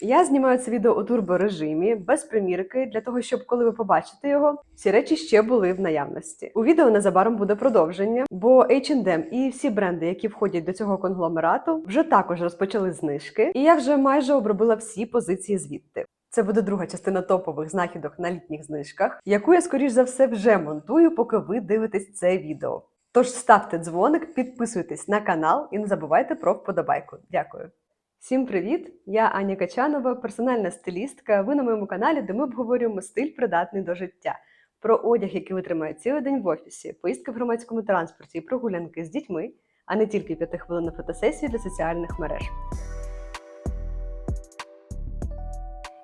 Я знімаю це відео у турборежимі без примірки, для того, щоб коли ви побачите його, ці речі ще були в наявності. У відео незабаром буде продовження, бо H&M і всі бренди, які входять до цього конгломерату, вже також розпочали знижки, і я вже майже обробила всі позиції звідти. Це буде друга частина топових знахідок на літніх знижках, яку я скоріш за все вже монтую, поки ви дивитесь це відео. Тож ставте дзвоник, підписуйтесь на канал і не забувайте про вподобайку. Дякую. Всім привіт! Я Аня Качанова, персональна стилістка. Ви на моєму каналі, де ми обговорюємо стиль придатний до життя, про одяг, який витримає цілий день в офісі, поїздки в громадському транспорті і прогулянки з дітьми, а не тільки п'ятихвилинну фотосесію для соціальних мереж.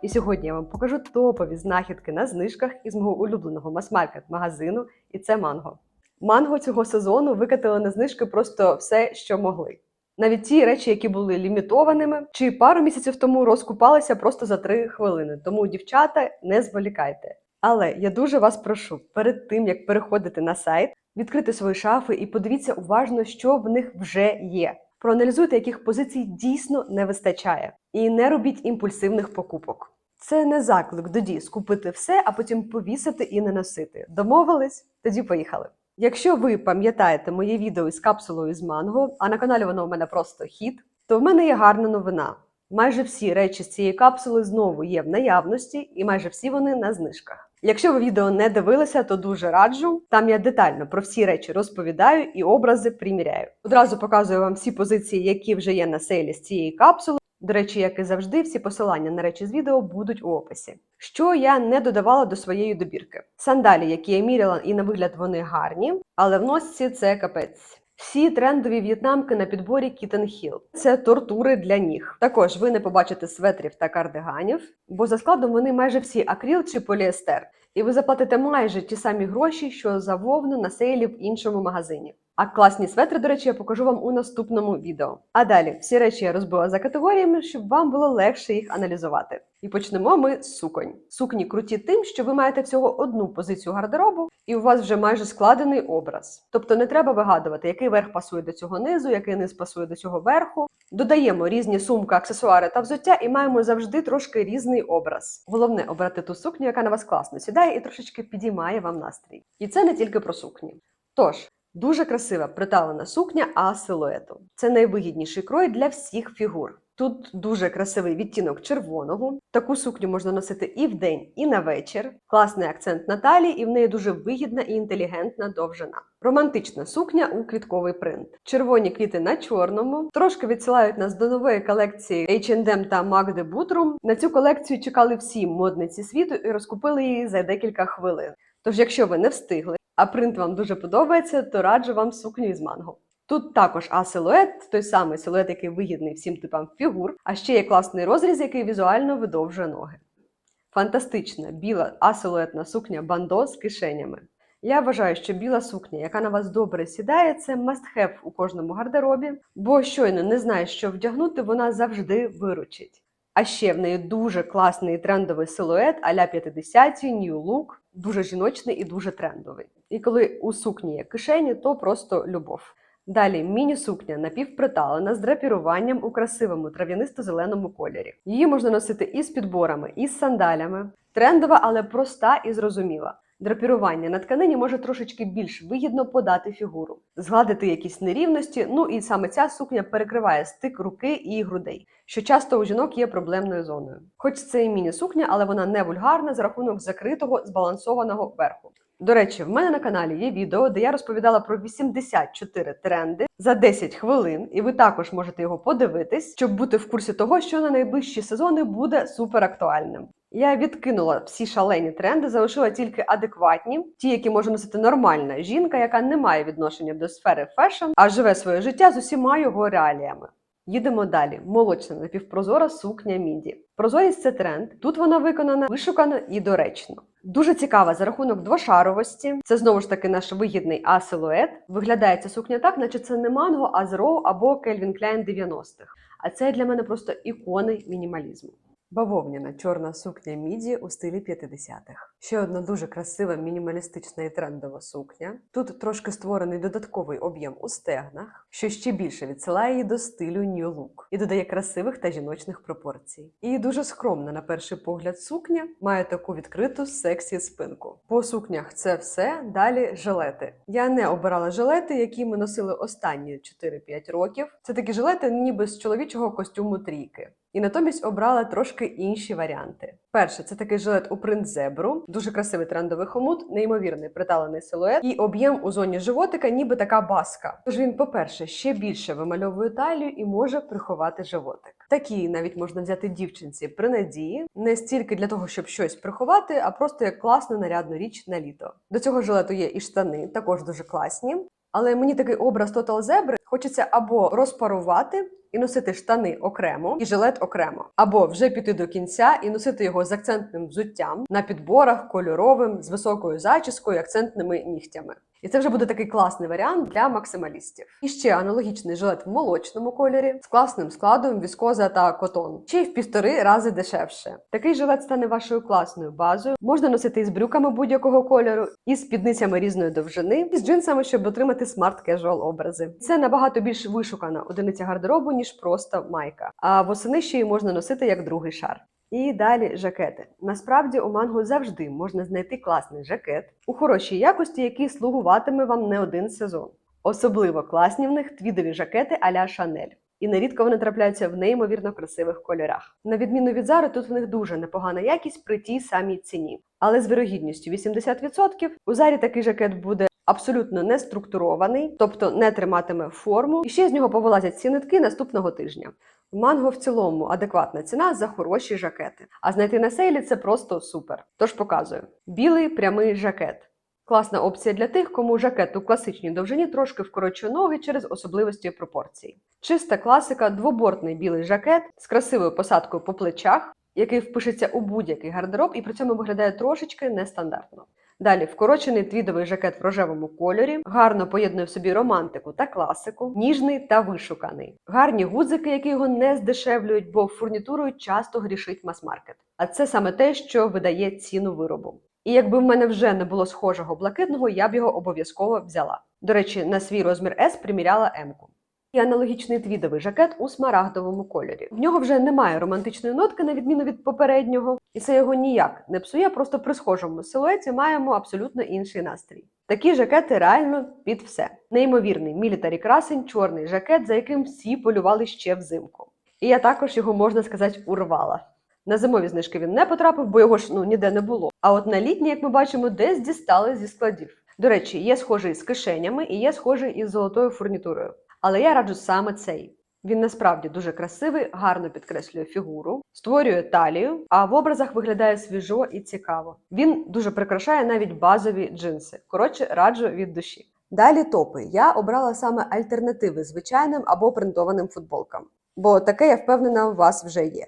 І сьогодні я вам покажу топові знахідки на знижках із мого улюбленого мас-маркет магазину, і це манго. Манго цього сезону викатили на знижки просто все, що могли. Навіть ті речі, які були лімітованими, чи пару місяців тому розкупалися просто за 3 хвилини. Тому, дівчата, не зволікайте. Але я дуже вас прошу, перед тим як переходити на сайт, відкрити свої шафи і подивіться уважно, що в них вже є. Проаналізуйте, яких позицій дійсно не вистачає, і не робіть імпульсивних покупок. Це не заклик до дій скупити все, а потім повісити і не носити. Домовились? Тоді поїхали. Якщо ви пам'ятаєте моє відео із капсулою з манго, а на каналі воно у мене просто хіт, то в мене є гарна новина. Майже всі речі з цієї капсули знову є в наявності, і майже всі вони на знижках. Якщо ви відео не дивилися, то дуже раджу. Там я детально про всі речі розповідаю і образи приміряю. Одразу показую вам всі позиції, які вже є на сейлі з цієї капсули. До речі, як і завжди, всі посилання на речі з відео будуть у описі. Що я не додавала до своєї добірки? Сандалі, які я міряла, і на вигляд вони гарні, але в носці це капець. Всі трендові в'єтнамки на підборі Kitten Hill. Це тортури для ніг. Також ви не побачите светрів та кардиганів, бо за складом вони майже всі акріл чи поліестер. І ви заплатите майже ті самі гроші, що за вовну на сейлі в іншому магазині. А класні светри, до речі, я покажу вам у наступному відео. А далі всі речі я розбила за категоріями, щоб вам було легше їх аналізувати. І почнемо ми з суконь. Сукні круті тим, що ви маєте всього одну позицію гардеробу, і у вас вже майже складений образ. Тобто не треба вигадувати, який верх пасує до цього низу, який низ пасує до цього верху. Додаємо різні сумки, аксесуари та взуття, і маємо завжди трошки різний образ. Головне обрати ту сукню, яка на вас класно сідає і трошечки підіймає вам настрій. І це не тільки про сукні. Тож. Дуже красива приталена сукня А силуету. Це найвигідніший крой для всіх фігур. Тут дуже красивий відтінок червоного. Таку сукню можна носити і вдень, і на вечір. Класний акцент на талії, і в неї дуже вигідна і інтелігентна довжина. Романтична сукня у квітковий принт. Червоні квіти на чорному. Трошки відсилають нас до нової колекції H&M та Magde Butrum. На цю колекцію чекали всі модниці світу і розкупили її за декілька хвилин. Тож, якщо ви не встигли, а принт вам дуже подобається, то раджу вам сукню із манго. Тут також А-силует, той самий силует, який вигідний всім типам фігур, а ще є класний розріз, який візуально видовжує ноги. Фантастична біла асилуетна сукня бандо з кишенями. Я вважаю, що біла сукня, яка на вас добре сідає, це must-have у кожному гардеробі, бо щойно не знаєш, що вдягнути, вона завжди виручить. А ще в неї дуже класний трендовий силует а-ля 50-ті, New Look, дуже жіночний і дуже трендовий. І коли у сукні є кишені, то просто любов. Далі міні-сукня напівприталена з драпіруванням у красивому трав'янисто-зеленому кольорі. Її можна носити і з підборами, і з сандалями. Трендова, але проста і зрозуміла. Драпірування на тканині може трошечки більш вигідно подати фігуру, згладити якісь нерівності. Ну і саме ця сукня перекриває стик руки і грудей, що часто у жінок є проблемною зоною. Хоч це і міні-сукня, але вона не вульгарна за рахунок закритого збалансованого верху. До речі, в мене на каналі є відео, де я розповідала про 84 тренди за 10 хвилин, і ви також можете його подивитись, щоб бути в курсі того, що на найближчі сезони буде супер актуальним. Я відкинула всі шалені тренди, залишила тільки адекватні, ті, які може носити нормальна жінка, яка не має відношення до сфери фешн, а живе своє життя з усіма його реаліями. Їдемо далі. Молочна напівпрозора сукня міді. Прозорість це тренд. Тут вона виконана вишукано і доречно. Дуже цікава за рахунок двошаровості. Це знову ж таки наш вигідний А-силует. Виглядає ця сукня так, наче це не манго, а зро або Кельвін Кляйн 90-х. А це для мене просто ікони мінімалізму. Бавовняна чорна сукня міді у стилі 50-х. Ще одна дуже красива мінімалістична і трендова сукня. Тут трошки створений додатковий об'єм у стегнах, що ще більше відсилає її до стилю New Look і додає красивих та жіночних пропорцій. І дуже скромна на перший погляд сукня має таку відкриту сексі спинку. По сукнях це все. Далі жилети. Я не обирала жилети, які ми носили останні 4-5 років. Це такі жилети, ніби з чоловічого костюму трійки. І натомість обрала трошки інші варіанти. Перше, це такий жилет у принт зебру, дуже красивий трендовий хомут, неймовірний приталений силует і об'єм у зоні животика, ніби така баска. Тож він, по-перше, ще більше вимальовує талію і може приховати животик. Такі навіть можна взяти дівчинці при надії, не стільки для того, щоб щось приховати, а просто як класну нарядну річ на літо. До цього жилету є і штани, також дуже класні. Але мені такий образ Total Zebra хочеться або розпарувати і носити штани окремо і жилет окремо, або вже піти до кінця і носити його з акцентним взуттям на підборах, кольоровим, з високою зачіскою, акцентними нігтями. І це вже буде такий класний варіант для максималістів. І ще аналогічний жилет в молочному кольорі з класним складом віскоза та котон, ще й в півтори рази дешевше. Такий жилет стане вашою класною базою. Можна носити із брюками будь-якого кольору, і з спідницями різної довжини, і з джинсами, щоб отримати смарт-кежуал образи. Це набагато більш вишукана одиниця гардеробу, ніж просто майка. А восени ще й можна носити як другий шар. І далі жакети. Насправді у манго завжди можна знайти класний жакет у хорошій якості, який слугуватиме вам не один сезон. Особливо класні в них твідові жакети а-ля Шанель. І нерідко вони трапляються в неймовірно красивих кольорах. На відміну від Зари, тут в них дуже непогана якість при тій самій ціні. Але з вирогідністю 80% у Зарі такий жакет буде абсолютно не структурований, тобто не триматиме форму, і ще з нього повилазять ці нитки наступного тижня. Манго в цілому адекватна ціна за хороші жакети. А знайти на сейлі це просто супер. Тож показую: білий прямий жакет. Класна опція для тих, кому жакет у класичній довжині трошки вкорочує ноги через особливості пропорцій. Чиста класика, двобортний білий жакет з красивою посадкою по плечах, який впишеться у будь-який гардероб і при цьому виглядає трошечки нестандартно. Далі вкорочений твідовий жакет в рожевому кольорі, гарно поєднує в собі романтику та класику, ніжний та вишуканий. Гарні гудзики, які його не здешевлюють, бо фурнітурою часто грішить мас-маркет. А це саме те, що видає ціну виробу. І якби в мене вже не було схожого блакитного, я б його обов'язково взяла. До речі, на свій розмір S приміряла М-ку. І аналогічний твідовий жакет у смарагдовому кольорі. В нього вже немає романтичної нотки, на відміну від попереднього, і це його ніяк не псує, просто при схожому силуеті маємо абсолютно інший настрій. Такі жакети реально під все. Неймовірний мілітарі красень, чорний жакет, за яким всі полювали ще взимку. І я також його можна сказати урвала. На зимові знижки він не потрапив, бо його ж ну ніде не було. А от на літні, як ми бачимо, десь дістали зі складів. До речі, є схожий з кишенями і є схожий із золотою фурнітурою. Але я раджу саме цей. Він насправді дуже красивий, гарно підкреслює фігуру, створює талію, а в образах виглядає свіжо і цікаво. Він дуже прикрашає навіть базові джинси. Коротше, раджу від душі. Далі топи. Я обрала саме альтернативи звичайним або принтованим футболкам, бо таке я впевнена у вас вже є.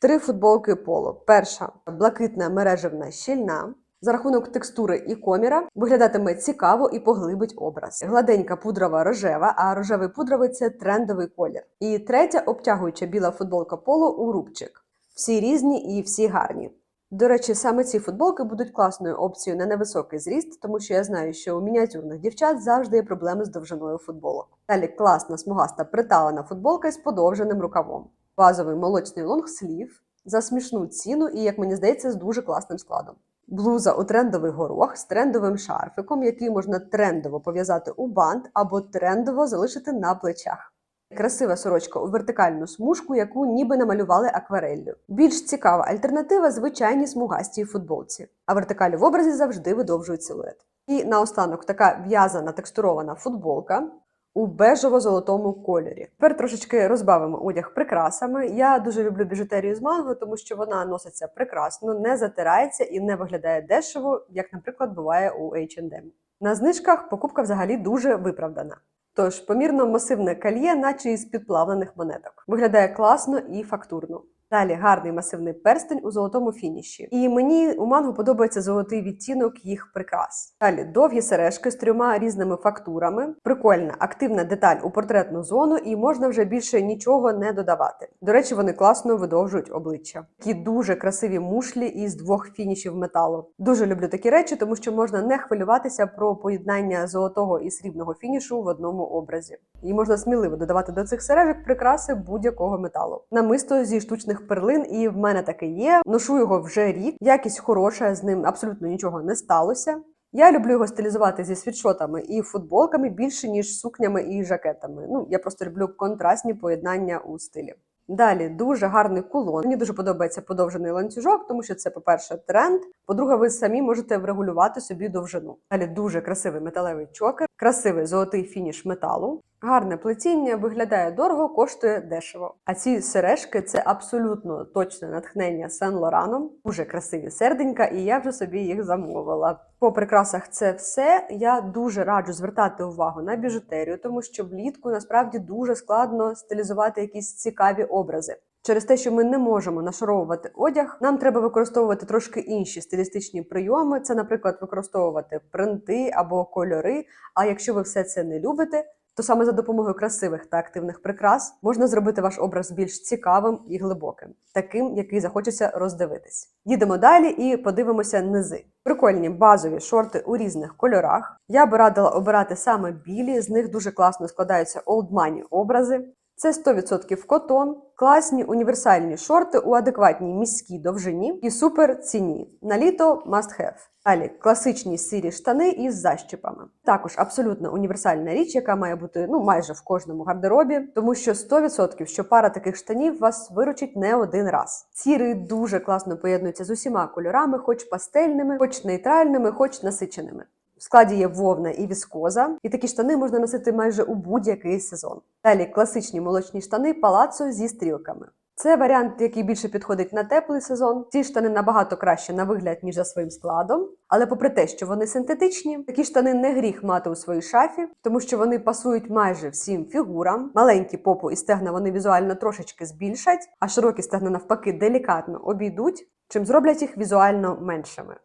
Три футболки поло. Перша блакитна мережевна щільна. За рахунок текстури і коміра виглядатиме цікаво і поглибить образ. Гладенька пудрова рожева, а рожевий пудровий це трендовий колір. І третя обтягуюча біла футболка поло у рубчик. Всі різні і всі гарні. До речі, саме ці футболки будуть класною опцією на невисокий зріст, тому що я знаю, що у мініатюрних дівчат завжди є проблеми з довжиною футболок. Далі класна смугаста приталена футболка з подовженим рукавом. Базовий молочний лонгслів за смішну ціну і, як мені здається, з дуже класним складом. Блуза у трендовий горох з трендовим шарфиком, який можна трендово пов'язати у бант або трендово залишити на плечах. Красива сорочка у вертикальну смужку, яку ніби намалювали аквареллю. Більш цікава альтернатива звичайній смугастій футболці. А вертикалі в образі завжди видовжують силует. І наостанок така в'язана текстурована футболка у бежево-золотому кольорі. Тепер трошечки розбавимо одяг прикрасами. Я дуже люблю біжутерію з манго, тому що вона носиться прекрасно, не затирається і не виглядає дешево, як, наприклад, буває у H&M. На знижках покупка взагалі дуже виправдана. Тож помірно масивне кальє, наче із підплавлених монеток. Виглядає класно і фактурно. Далі гарний масивний перстень у золотому фініші. І мені у манго подобається золотий відтінок їх прикрас. Далі довгі сережки з трьома різними фактурами. Прикольна, активна деталь у портретну зону, і можна вже більше нічого не додавати. До речі, вони класно видовжують обличчя. Такі дуже красиві мушлі із двох фінішів металу. Дуже люблю такі речі, тому що можна не хвилюватися про поєднання золотого і срібного фінішу в одному образі. І можна сміливо додавати до цих сережок прикраси будь-якого металу. Намисто зі штучних перлин, і в мене таке є. Ношу його вже рік. Якість хороша, з ним абсолютно нічого не сталося. Я люблю його стилізувати зі світшотами і футболками більше, ніж сукнями і жакетами. Ну, я просто люблю контрастні поєднання у стилі. Далі дуже гарний кулон. Мені дуже подобається подовжений ланцюжок, тому що це, по-перше, тренд. По-друге, ви самі можете врегулювати собі довжину. Далі дуже красивий металевий чокер, красивий золотий фініш металу. Гарне плетіння виглядає дорого, коштує дешево. А ці сережки це абсолютно точне натхнення Сен Лораном. Дуже красиві серденька, і я вже собі їх замовила. По прикрасах це все. Я дуже раджу звертати увагу на біжутерію, тому що влітку насправді дуже складно стилізувати якісь цікаві образи. Через те, що ми не можемо нашаровувати одяг, нам треба використовувати трошки інші стилістичні прийоми. Це, наприклад, використовувати принти або кольори. А якщо ви все це не любите, то саме за допомогою красивих та активних прикрас можна зробити ваш образ більш цікавим і глибоким, таким, який захочеться роздивитись. Їдемо далі і подивимося низи. Прикольні базові шорти у різних кольорах. Я би радила обирати саме білі, з них дуже класно складаються money образи. Це 100% котон, класні універсальні шорти у адекватній міській довжині і супер ціні. На літо must have. Далі класичні сірі штани із защіпами. Також абсолютно універсальна річ, яка має бути ну майже в кожному гардеробі, тому що 100% що пара таких штанів вас виручить не один раз. Сірий дуже класно поєднується з усіма кольорами, хоч пастельними, хоч нейтральними, хоч насиченими. В складі є вовна і віскоза, і такі штани можна носити майже у будь-який сезон. Далі класичні молочні штани палацо зі стрілками. Це варіант, який більше підходить на теплий сезон. Ці штани набагато краще на вигляд, ніж за своїм складом. Але попри те, що вони синтетичні, такі штани не гріх мати у своїй шафі, тому що вони пасують майже всім фігурам. Маленькі попу і стегна вони візуально трошечки збільшать, а широкі стегна навпаки делікатно обійдуть, чим зроблять їх візуально меншими.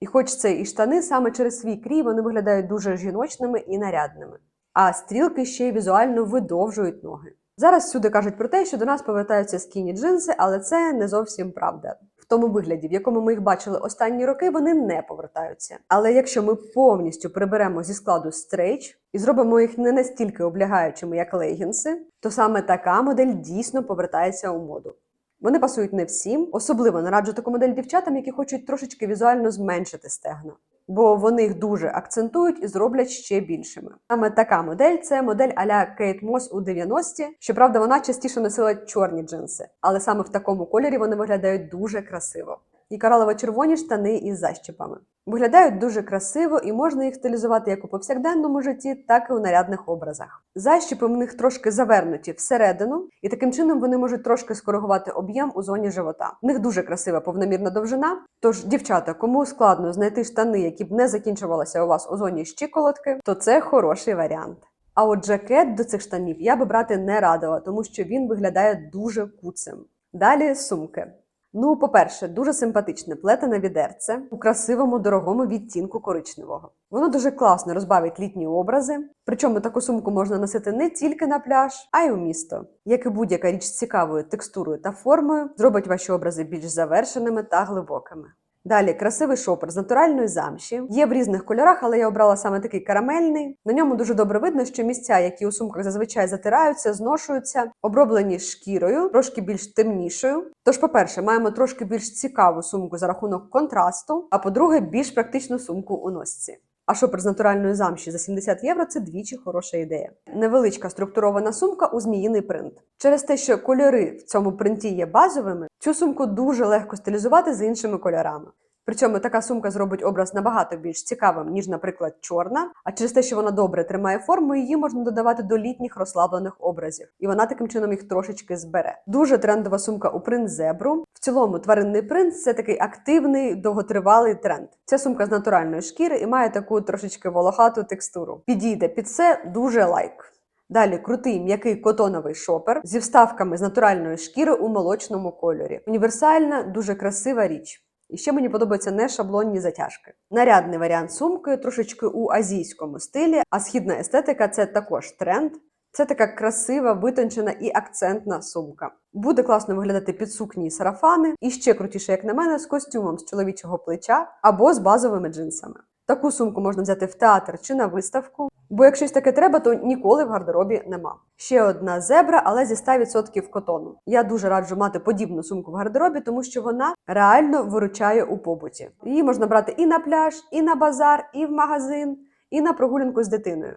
І хоч це і штани, саме через свій крій вони виглядають дуже жіночними і нарядними. А стрілки ще й візуально видовжують ноги. Зараз всюди кажуть про те, що до нас повертаються скіні джинси, але це не зовсім правда. В тому вигляді, в якому ми їх бачили останні роки, вони не повертаються. Але якщо ми повністю приберемо зі складу стрейч і зробимо їх не настільки облягаючими, як легінси, то саме така модель дійсно повертається у моду. Вони пасують не всім, особливо нараджу таку модель дівчатам, які хочуть трошечки візуально зменшити стегна, бо вони їх дуже акцентують і зроблять ще більшими. Саме така модель це модель а-ля Кейт Мос у 90-ті. Щоправда, вона частіше носила чорні джинси, але саме в такому кольорі вони виглядають дуже красиво. І коралово-червоні штани із защіпами. Виглядають дуже красиво і можна їх стилізувати як у повсякденному житті, так і у нарядних образах. Защіпи в них трошки завернуті всередину, і таким чином вони можуть трошки скоригувати об'єм у зоні живота. В них дуже красива повномірна довжина. Тож, дівчата, кому складно знайти штани, які б не закінчувалися у вас у зоні щиколотки, то це хороший варіант. А от жакет до цих штанів я би брати не радила, тому що він виглядає дуже куцим. Далі сумки. Ну, по-перше, дуже симпатичне плетене відерце у красивому дорогому відтінку коричневого. Воно дуже класно розбавить літні образи. Причому таку сумку можна носити не тільки на пляж, а й у місто. Як і будь-яка річ з цікавою текстурою та формою, зробить ваші образи більш завершеними та глибокими. Далі красивий шопер з натуральної замші. Є в різних кольорах, але я обрала саме такий карамельний. На ньому дуже добре видно, що місця, які у сумках зазвичай затираються, зношуються, оброблені шкірою, трошки більш темнішою. Тож, по-перше, маємо трошки більш цікаву сумку за рахунок контрасту, а по-друге, більш практичну сумку у носці. А шопер з натуральної замші за 70 євро це двічі хороша ідея. Невеличка структурована сумка у зміїний принт. Через те, що кольори в цьому принті є базовими, цю сумку дуже легко стилізувати з іншими кольорами. Причому така сумка зробить образ набагато більш цікавим, ніж, наприклад, чорна. А через те, що вона добре тримає форму, її можна додавати до літніх розслаблених образів, і вона таким чином їх трошечки збере. Дуже трендова сумка у принт зебру. В цілому тваринний принт це такий активний, довготривалий тренд. Ця сумка з натуральної шкіри і має таку трошечки волохату текстуру. Підійде під це дуже лайк. Далі крутий м'який котоновий шопер зі вставками з натуральної шкіри у молочному кольорі. Універсальна, дуже красива річ. І ще мені подобаються не шаблонні затяжки. Нарядний варіант сумки, трошечки у азійському стилі, а східна естетика це також тренд. Це така красива, витончена і акцентна сумка. Буде класно виглядати під сукні і сарафани, і ще крутіше, як на мене, з костюмом з чоловічого плеча або з базовими джинсами. Таку сумку можна взяти в театр чи на виставку, бо якщо щось таке треба, то ніколи в гардеробі нема. Ще одна зебра, але зі 100% котону. Я дуже раджу мати подібну сумку в гардеробі, тому що вона реально виручає у побуті. Її можна брати і на пляж, і на базар, і в магазин, і на прогулянку з дитиною.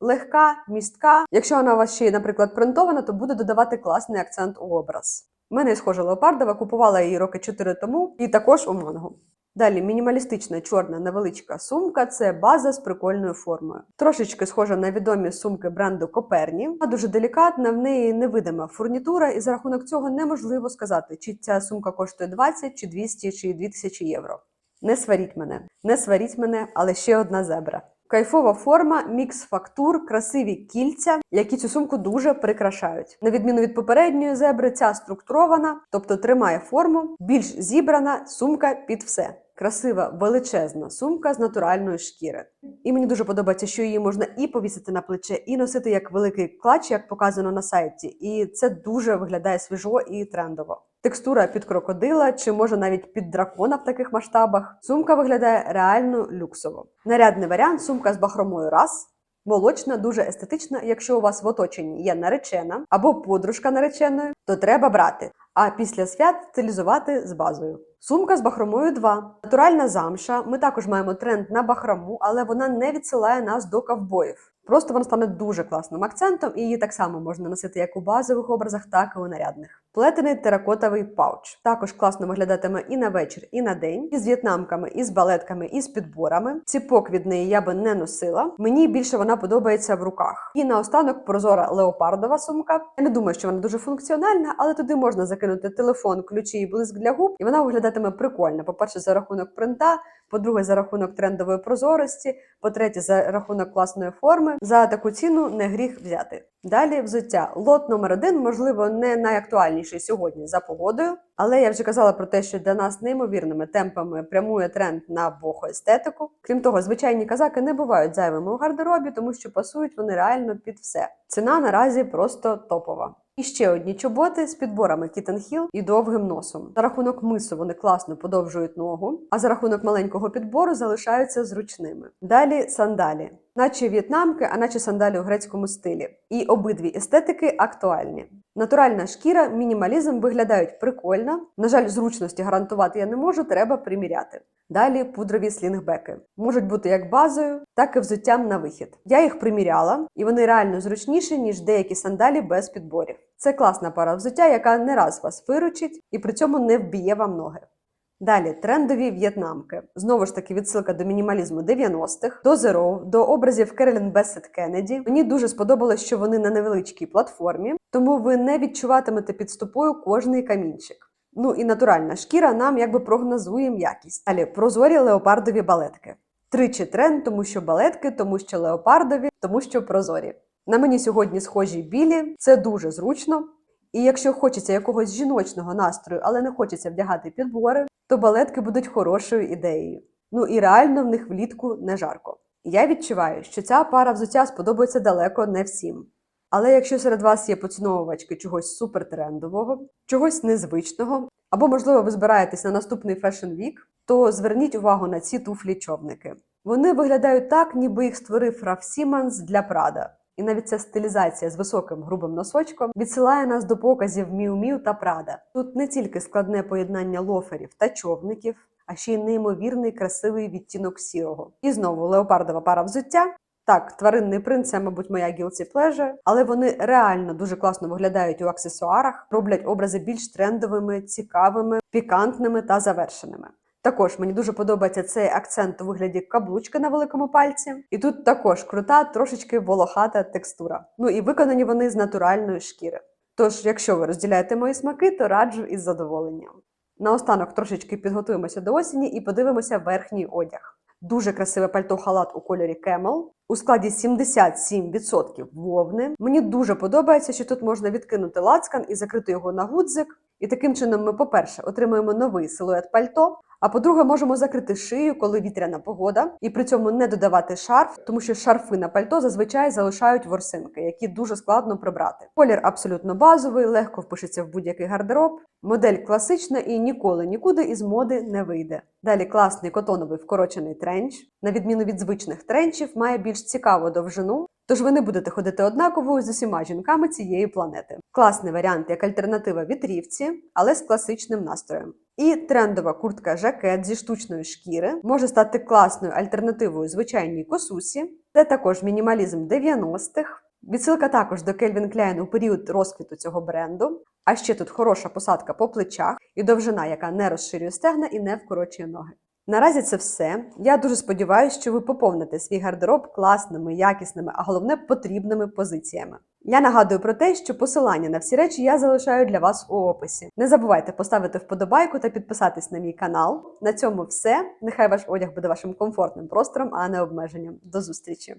Легка, містка. Якщо вона у вас ще, наприклад, принтована, то буде додавати класний акцент у образ. У мене схожа леопардова, купувала її роки 4 тому, і також у манго. Далі мінімалістична чорна невеличка сумка це база з прикольною формою. Трошечки схожа на відомі сумки бренду Коперні. а дуже делікатна, в неї невидима фурнітура, і за рахунок цього неможливо сказати, чи ця сумка коштує 20, чи 200, чи 2000 євро. Не сваріть мене, не сваріть мене, але ще одна зебра. Кайфова форма, мікс фактур, красиві кільця, які цю сумку дуже прикрашають. На відміну від попередньої зебри, ця структурована, тобто тримає форму, більш зібрана сумка під все. Красива величезна сумка з натуральної шкіри. І мені дуже подобається, що її можна і повісити на плече, і носити як великий клач, як показано на сайті. І це дуже виглядає свіжо і трендово. Текстура під крокодила чи може навіть під дракона в таких масштабах. Сумка виглядає реально люксово. Нарядний варіант сумка з бахромою раз. Молочна, дуже естетична. Якщо у вас в оточенні є наречена або подружка нареченої, то треба брати. А після свят стилізувати з базою. Сумка з бахромою 2. Натуральна замша. Ми також маємо тренд на бахрому, але вона не відсилає нас до ковбоїв. Просто вона стане дуже класним акцентом, і її так само можна носити як у базових образах, так і у нарядних. Плетений теракотовий пауч також класно виглядатиме і на вечір, і на день, із в'єтнамками, і з балетками, і з підборами. Ціпок від неї я би не носила. Мені більше вона подобається в руках. І наостанок прозора леопардова сумка. Я не думаю, що вона дуже функціональна, але туди можна закинути телефон, ключі і блиск для губ, і вона виглядатиме прикольно. По-перше, за рахунок принта, по-друге, за рахунок трендової прозорості, по-третє, за рахунок класної форми. За таку ціну не гріх взяти. Далі взуття. Лот номер один, можливо, не найактуальніший сьогодні за погодою, але я вже казала про те, що для нас неймовірними темпами прямує тренд на бохоестетику. Крім того, звичайні казаки не бувають зайвими у гардеробі, тому що пасують вони реально під все. Ціна наразі просто топова. І ще одні чоботи з підборами Hill і довгим носом. За рахунок мису вони класно подовжують ногу, а за рахунок маленького підбору залишаються зручними. Далі сандалі, наче в'єтнамки, а наче сандалі у грецькому стилі. І обидві естетики актуальні. Натуральна шкіра, мінімалізм виглядають прикольно. На жаль, зручності гарантувати я не можу, треба приміряти. Далі пудрові слінгбеки можуть бути як базою, так і взуттям на вихід. Я їх приміряла, і вони реально зручніші, ніж деякі сандалі без підборів. Це класна пара взуття, яка не раз вас виручить і при цьому не вб'є вам ноги. Далі трендові в'єтнамки. Знову ж таки, відсилка до мінімалізму 90-х, до Zero, до образів Керолін Бесет Кеннеді. Мені дуже сподобалось, що вони на невеличкій платформі, тому ви не відчуватимете під стопою кожний камінчик. Ну і натуральна шкіра нам якби прогнозує м'якість. Далі прозорі леопардові балетки. Тричі тренд, тому що балетки, тому що леопардові, тому що прозорі. На мені сьогодні схожі білі, це дуже зручно. І якщо хочеться якогось жіночного настрою, але не хочеться вдягати підбори, то балетки будуть хорошою ідеєю. Ну і реально в них влітку не жарко. Я відчуваю, що ця пара взуття сподобається далеко не всім. Але якщо серед вас є поціновувачки чогось супертрендового, чогось незвичного, або, можливо, ви збираєтесь на наступний Week, то зверніть увагу на ці туфлі-човники. Вони виглядають так, ніби їх створив Раф Сіманс для Прада. І навіть ця стилізація з високим грубим носочком відсилає нас до показів Міу Міу та Прада. Тут не тільки складне поєднання лоферів та човників, а ще й неймовірний красивий відтінок сірого. І знову леопардова пара взуття. Так, тваринний принт це, мабуть, моя guilty pleasure, але вони реально дуже класно виглядають у аксесуарах, роблять образи більш трендовими, цікавими, пікантними та завершеними. Також мені дуже подобається цей акцент у вигляді каблучки на великому пальці. І тут також крута, трошечки волохата текстура. Ну і виконані вони з натуральної шкіри. Тож, якщо ви розділяєте мої смаки, то раджу із задоволенням. Наостанок трошечки підготуємося до осені і подивимося верхній одяг. Дуже красиве пальто халат у кольорі Camel. У складі 77% вовни. Мені дуже подобається, що тут можна відкинути лацкан і закрити його на гудзик. І таким чином ми, по-перше, отримуємо новий силует пальто. А по-друге, можемо закрити шию, коли вітряна погода, і при цьому не додавати шарф, тому що шарфи на пальто зазвичай залишають ворсинки, які дуже складно прибрати. Колір абсолютно базовий, легко впишеться в будь-який гардероб. Модель класична і ніколи нікуди із моди не вийде. Далі класний котоновий вкорочений тренч. На відміну від звичних тренчів, має більш цікаву довжину. Тож ви не будете ходити однаковою з усіма жінками цієї планети. Класний варіант як альтернатива вітрівці, але з класичним настроєм. І трендова куртка жакет зі штучної шкіри може стати класною альтернативою звичайній косусі. Це також мінімалізм 90-х. Відсилка також до Calvin Klein у період розквіту цього бренду. А ще тут хороша посадка по плечах і довжина, яка не розширює стегна і не вкорочує ноги. Наразі це все. Я дуже сподіваюся, що ви поповните свій гардероб класними, якісними, а головне потрібними позиціями. Я нагадую про те, що посилання на всі речі я залишаю для вас у описі. Не забувайте поставити вподобайку та підписатись на мій канал. На цьому все. Нехай ваш одяг буде вашим комфортним простором, а не обмеженням. До зустрічі!